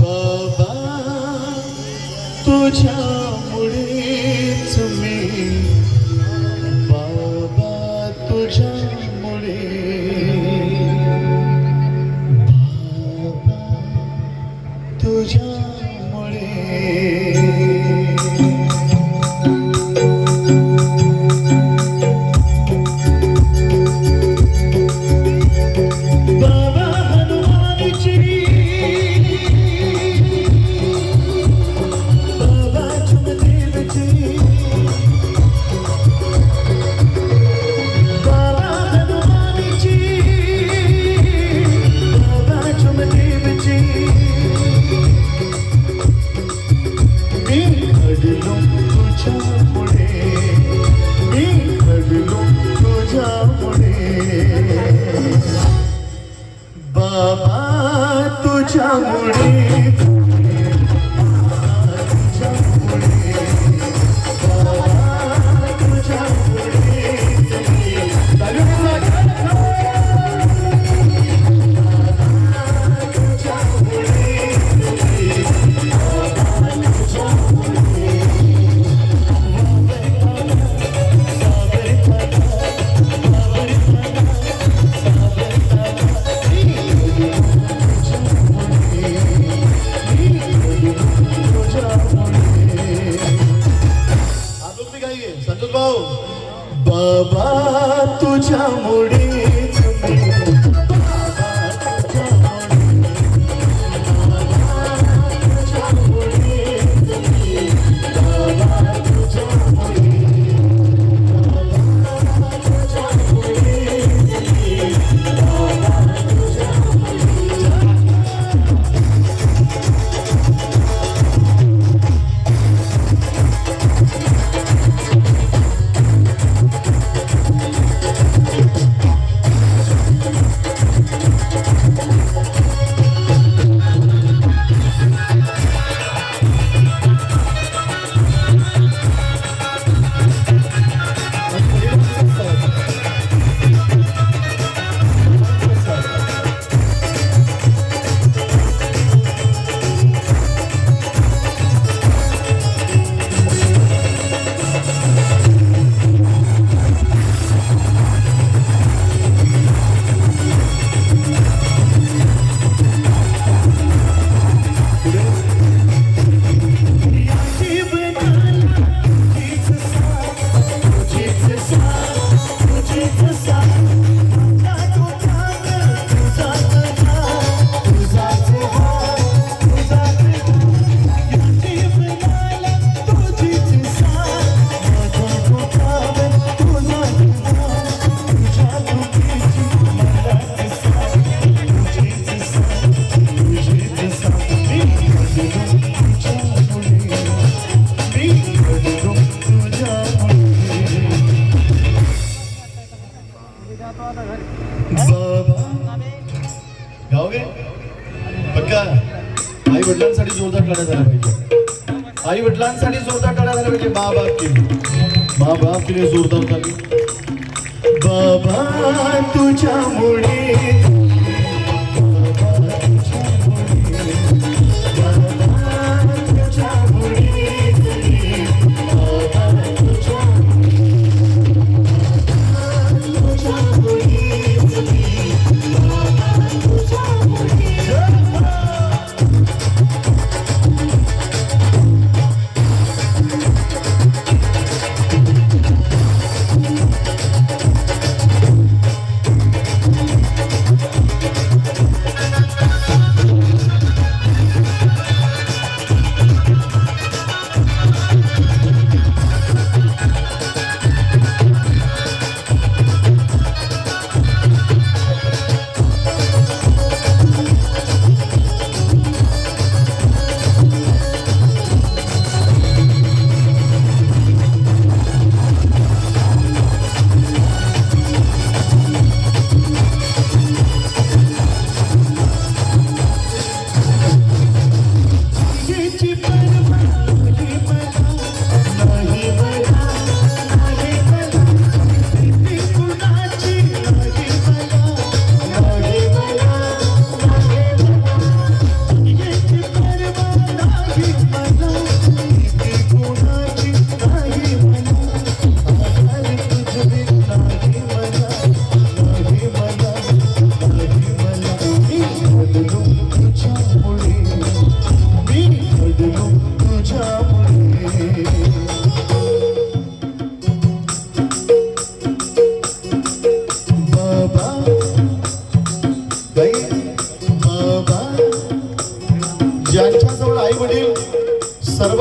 बाबा तुझ्यामुळेच मी बाबा तुझ्यामुळे बाबा तुझ्यामुळे बाबा तुझ्यामुळे मुडी गाओगे? पक्का? आई वडिलांसाठी जोरदार टाळ्या झाला पाहिजे. आई वडिलांसाठी जोरदार टाळ्या झाला पाहिजे. मा बाप केली मा बाप केली जोरदार झाली बाबा तुझ्यामुळे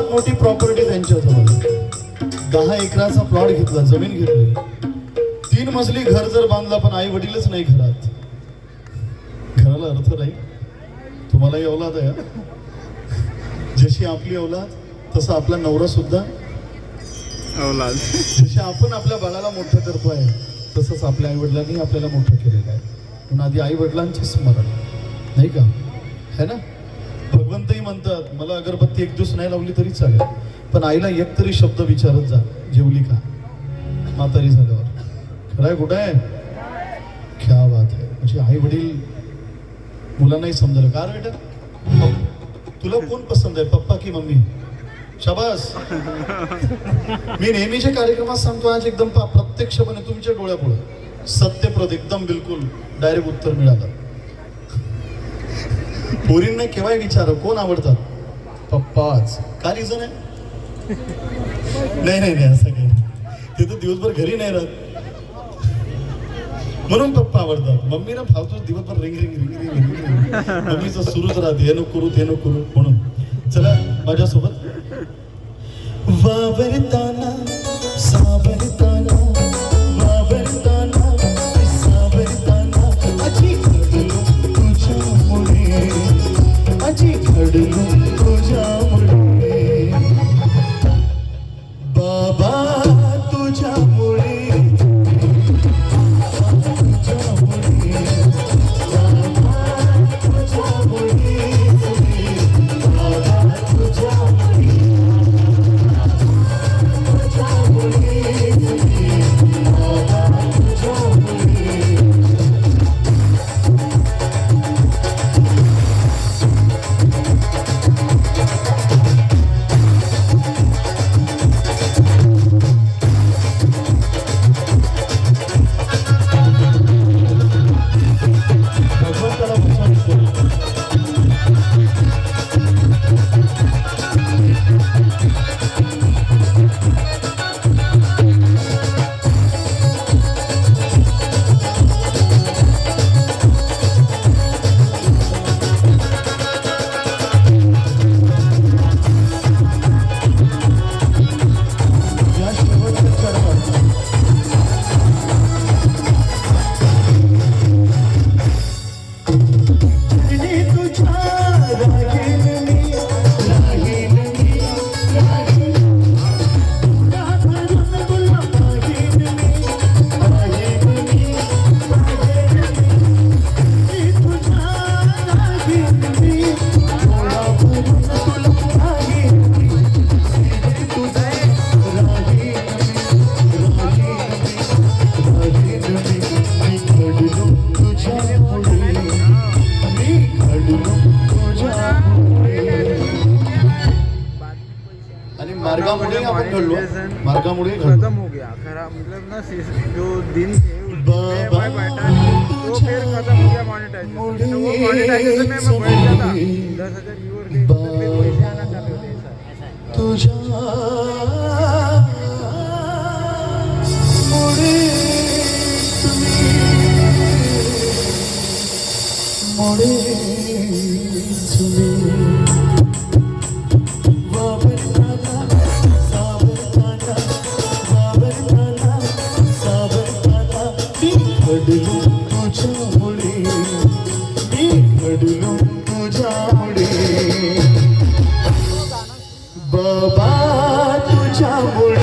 सर्वात मोठी प्रॉपर्टी त्यांच्याजवळ. दहा एकराचा प्लॉट घेतला जमीन घेतली. तीन मजली घर जर बांधला पण आई वडीलच नाही घरात. घराला अर्थ नाही. तुम्हालाही औलाद आहे? जशी आपली औलाद तसा आपला नवरा सुद्धा. औलाद. जसे आपण आपल्या बाळाला मोठं करतोय तसंच आपल्या आई वडिलांनी आपल्याला मोठं केलेलं आहे. म्हणून आधी आई वडिलांचे स्मरण. नाही का? है ना? श्रीमंतही म्हणतात मला अगरबत्ती एक दिवस नाही लावली तरी चालेल. पण आईला एक तरी शब्द विचारत जा जेवली का? म्हातारी झाल्यावर. खरंय कुठं आहे क्या बात आहे म्हणजे आई वडील मुलांनाही समजलं का रे बेटा? तुला कोण पसंत आहे? पप्पा की मम्मी? शाबास. मी नेहमीच्या कार्यक्रमात सांगतो आज एकदम प्रत्यक्षपणे तुमच्या डोळ्यापुढे. सत्यप्रद एकदम बिलकुल डायरेक्ट उत्तर मिळालं. पोरींना केव्हाही विचार कोण आवडतात पप्पाच. का रिझन आहे नाही नाही नाही असं काही ते तर दिवसभर घरी नाही राहत. म्हणून पप्पा आवडतात. मम्मी ना फालतू दिवसभर ring ring ring ring ring ring. मम्मीचं सुरूच राहते. हे नको करू ते नको करू. म्हणून. चला माझ्यासोबत. वावरताना सावरताना तुझ्यामुळे मार्गामुळे आपण घडलो. मार्गामुळे खत्म हो गया. खरा मतलब ना जो दिन थे उस दिन में बाबा तुझा बोल